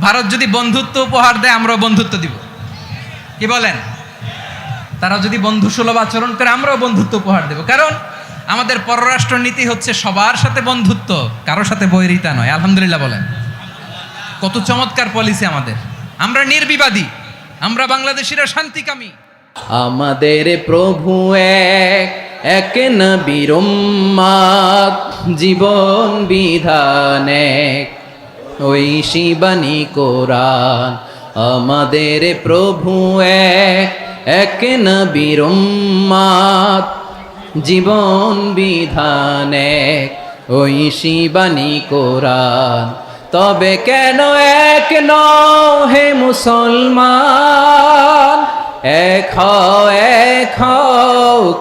ভারত যদি বন্ধুত্ব উপহার দেয় আমরাও বন্ধুত্ব দিব। কি বলেন? তারা যদি বন্ধু সুলভ আচরণ করে আমরাও বন্ধুত্ব উপহার দেব। কারণ আমাদের পররাষ্ট্র নীতি হচ্ছে সবার সাথে বন্ধুত্ব কারও সাথে বৈরিতা নয়। আলহামদুলিল্লাহ বলেন। কত চমৎকার পলিসি আমাদের। আমরা নির্বিবাদী। আমরা বাংলাদেশিরা শান্তিকামী। আমাদের প্রভু এক এক উম্মাদ, জীবন বিধান এক। ওই শিবানী কোরআন। আমাদের প্রভু এক এক নবীর জীবন বিধান এক, ওই শিবানী কোরআন। তবে কেন এক ন হে মুসলমান? এক এক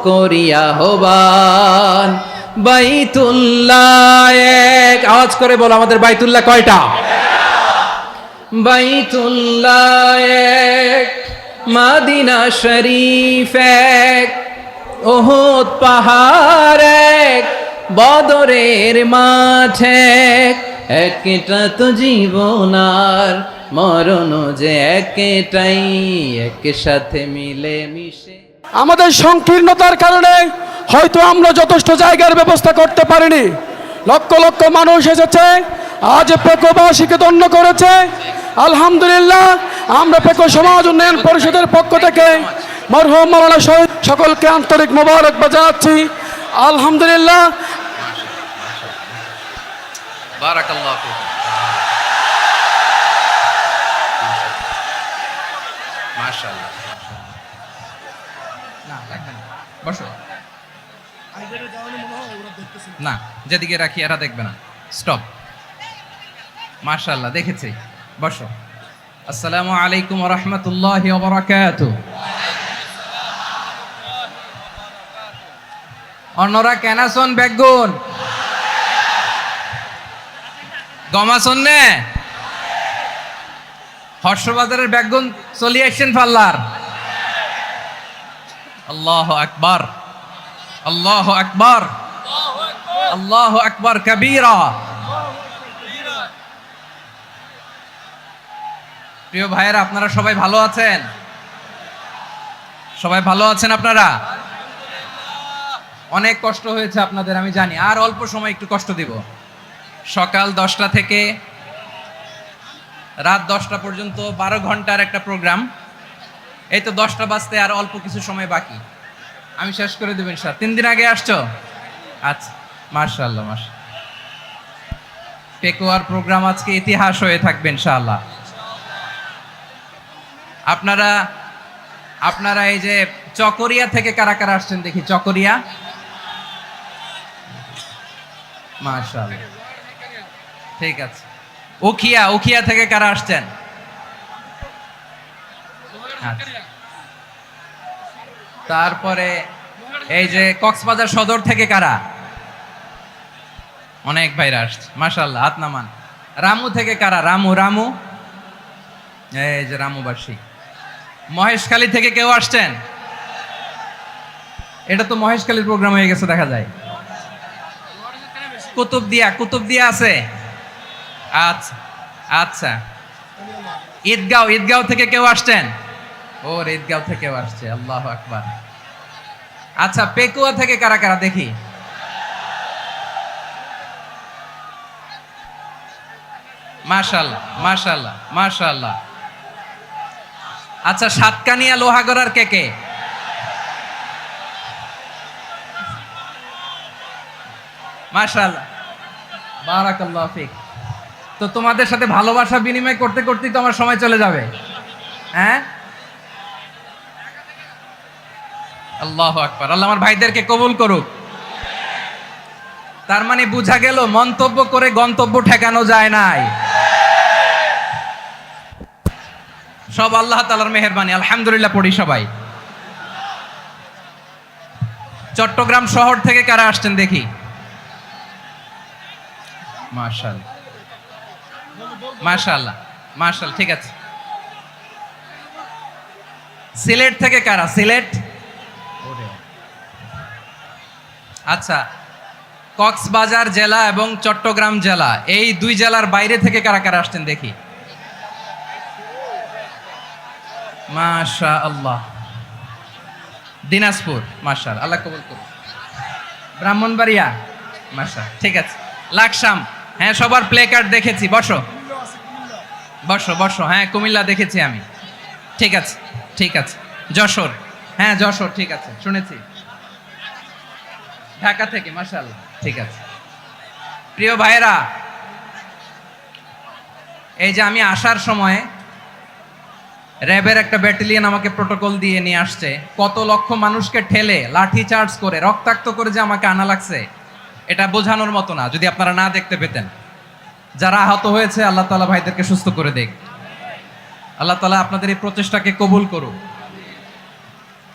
করিয়া হবান। বাইতুল্লাহ, এক আওয়াজ করে বলো আমাদের বাইতুল্লাহ কয়টা? বাইতুল্লাহ, এক মাদিনা শরীফ, এক ওহদ পাহাড়, এক বদরের মাঠ, এক একটা তো জীবন আর মরণ যে একটাই এক সাথে মিলে মিশে। আমাদের সংকীর্ণতার কারণে হয়তো আমরা যথেষ্ট জায়গার ব্যবস্থা করতে পারিনি। লক্ষ লক্ষ মানুষ এসেছে, আজ পেকোবাসীকে দণ্ড করেছে। আলহামদুলিল্লাহ, আমরা পেকো সমাজ উন্নয়ন পরিষদের পক্ষ থেকে মরহুম মাওলানা শহীদ সকলকে আন্তরিক মোবারক জানাচ্ছি আলহামদুলিল্লাহ। বারাকাল্লাহ বসো। না যেদিকে রাখি এরা দেখবে না। স্টপ মাশাআল্লাহ দেখেছি। বসো। আসসালামু আলাইকুম রাহমাতুল্লাহি অন্যরা কেনাসন বেগুন? গমাসন নে? হর্ষবাজারের বেগুন চলি আসছেন পাল্লার। আল্লাহ আকবার। আল্লাহ আকবার। আল্লাহ আকবার কবীরা। প্রিয় ভাইয়েরা, আপনারা সবাই ভালো আছেন? সবাই ভালো আছেন আপনারা? অনেক কষ্ট হয়েছে আপনাদের, আমি জানি। আর অল্প সময় একটু কষ্ট দিব। সকাল দশটা থেকে রাত দশটা পর্যন্ত বারো ঘণ্টার একটা প্রোগ্রাম। এই তো দশটা বাজতে আর অল্প কিছু সময় বাকি। আমি শেষ করে দেবেন স্যার তিন দিন আগে আসছো? আচ্ছা মার্শাল্লাহ মাস পেকোয়ার প্রোগ্রাম আজকে ইতিহাস হয়ে থাকবে ইনশাআল্লাহ। আপনারা আপনারা এই যে চকরিয়া থেকে কারা কারা আসছেন দেখি, চকরিয়া? মাশাআল্লাহ। ঠিক আছে। উখিয়া উখিয়া থেকে কারা আসছেন। তারপরে এই যে কক্সবাজার সদর থেকে কারা? অনেক ভাইরা আসছে মাশাল্লাহ হাত নামান। রামু থেকে কারা? রামু রামু। এই যে রামুবাসী। মহেশখালী থেকে কেউ আসছেন? এটা তো মহেশখালীর প্রোগ্রাম হয়ে গেছে, দেখা যায়। কুতুবদিয়া কুতুবদিয়া আছে? আচ্ছা আচ্ছা। ঈদগাঁও ঈদগাঁও থেকে কেউ আসছেন? ওর ঈদগাঁও থেকেও আসছে, আল্লাহ আকবার। আচ্ছা পেকুয়া থেকে কারা কারা, দেখি। মাশাল্লাহ মাশাল্লাহ মাশাল্লাহ আচ্ছা সাতকানিয়া লোহাগড়ার কে কে? মাশাল্লাহ বারাকাল্লাহ ফিক। তো তোমাদের সাথে ভালোবাসা বিনিময় করতে করতেই তো আমার সময় চলে যাবে। হ্যাঁ? আল্লাহ আকবার। আল্লাহ আমার ভাইদেরকে কবুল করুক। তার মানে বুঝা গেল, মন্তব্য করে গন্তব্য ঠেকানো যায় নাই। সব আল্লাহ তালার মেহরবানি। আলহামদুলিল্লাহ পড়ি সবাই। চট্টগ্রাম শহর থেকে কারা আসছেন দেখি? মার্শাল মার্শাল্লাহ মার্শাল ঠিক আছে। সিলেট থেকে কারা? সিলেট আচ্ছা কক্সবাজার জেলা এবং চট্টগ্রাম জেলা, এই দুই জেলার বাইরে থেকে কারা কারা আসছেন দেখি। মাশা আল্লাহ দিনাজপুর মাশাল আল্লাহ কবুল করুন ব্রাহ্মণবাড়িয়া মাশা ঠিক আছে। লাকসাম হ্যাঁ সবার প্লে কার্ড দেখেছি, বসো। বসো বসো হ্যাঁ কুমিল্লা দেখেছি আমি। ঠিক আছে ঠিক আছে। যশোর হ্যাঁ যশোর, ঠিক আছে, শুনেছি। ঢাকা থেকে, মাশাআল্লাহ, ঠিক আছে। প্রিয় ভাইরা এই যে আমি আসার সময় র্যাবের একটা ব্যাটালিয়ন আমাকে প্রোটোকল দিয়ে নিয়ে আসছে, কত লক্ষ মানুষকে ঠেলে, লাঠি চার্জ করে, রক্তাক্ত করে যে আমাকে আনা লাগছে, এটা বোঝানোর মতো না, যদি আপনারা না দেখতে পেতেন। যারা আহত হয়েছে, আল্লাহ তালা ভাইদেরকে সুস্থ করে দেখ। আল্লাহ তালা আপনাদের এই প্রচেষ্টাকে কবুল করুক।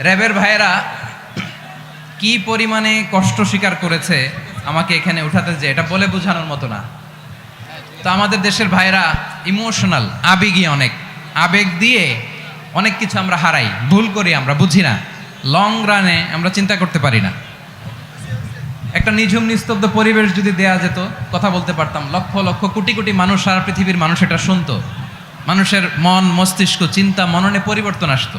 র্যাবের ভাইয়েরা, কি পরিমাণে কষ্ট স্বীকার করেছে আমাকে এখানে উঠাতে যে এটা বলে বোঝানোর মতো না। তো আমাদের দেশের ভাইয়েরা ইমোশনাল, আবেগী অনেক। আবেগ দিয়ে অনেক কিছু আমরা হারাই, ভুল করি আমরা, বুঝি না। লং রানে আমরা চিন্তা করতে পারি না। একটা নিঝুম, নিস্তব্ধ পরিবেশ যদি দেয়া যেত, কথা বলতে পারতাম, লক্ষ লক্ষ, কোটি কোটি মানুষ সারা পৃথিবীর মানুষ এটা শুনতো। মানুষের মন, মস্তিষ্ক, চিন্তা, মননে পরিবর্তন আসতো।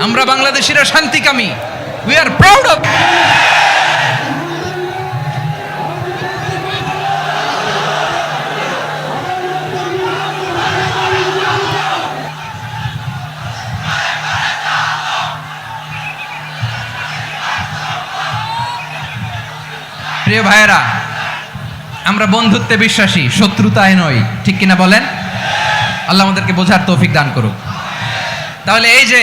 আমরা বাংলাদেশিরা শান্তিকামী। উই আর প্রাউড অফ প্রিয় ভাইয়েরা, আমরা বন্ধুত্বে বিশ্বাসী শত্রুতায় নই। ঠিক কিনা বলেন? আল্লাহ আমাদেরকে বোঝার তৌফিক দান করুক। তাহলে এই যে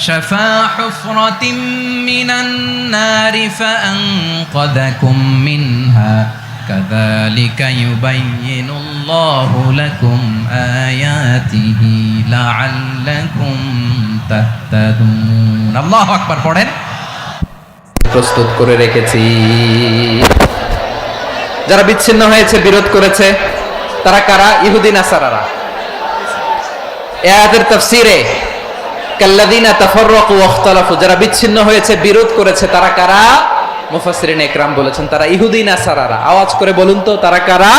شفا حفرة من النار فأنقذكم منها كذلك يبين الله لكم آياته لعلكم تهتدون الله أكبر পড়েন প্রস্তুত করে রেখেছি যারা বিচ্ছিন্ন হয়েছে বিরোধ করেছে তারা কারা ইহুদিন আসারারা এ আয়াতের তাফসিরে যারা বিচ্ছিন্ন হয়েছে, বিরোধ করেছে, তারা কারা? মুফাসসিরিন একরাম বলেছেন, তারা ইহুদিন আসারারা আওয়াজ করে বলুন তো, তারা কারা?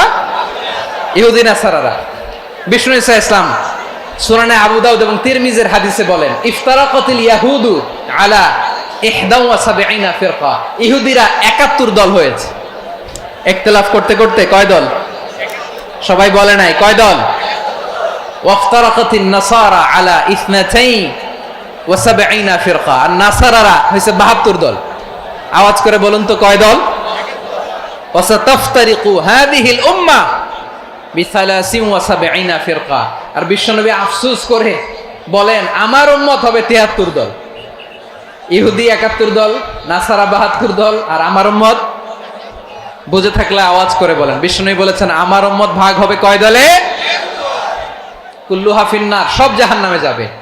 ইহুদিন আসারারা বিষ্ণু ইসা ইসলাম সুরানে আবু দাউদ এবং তিরমিজের হাদিসে বলেন, ইফতারাকাতিল ইয়াহুদু আলা ইহদাউ সাবঈনা ফিরকা। ইহুদিরা 71 দল হয়েছে। ইখতিলাফ করতে করতে কয় দল? সবাই বলে নাই, কয় দল? ওয়াফতারাকাতিন নাসারা আলা ইসনাতাইন। ওয়া সাবঈনা ফিরকা। আর নাসারারা 72 দল। আওয়াজ করে বলুন তো কয় দল? ওয়াসাতাফতারিকু ফিরকা। আর বিশ্বনবী করে বলেন, আমার উম্মত হবে 73 দল। ইহুদি 71 দল, নাসারা 72 দল, আর আমার উম্মত? বুঝে থাকলে আওয়াজ করে বলেন। বিষ্ণুই বলেছেন, আমার উম্মত ভাগ হবে কয় দলে? কুল্লু হাফিন্নার সব জাহান্নামে যাবে।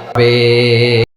হবে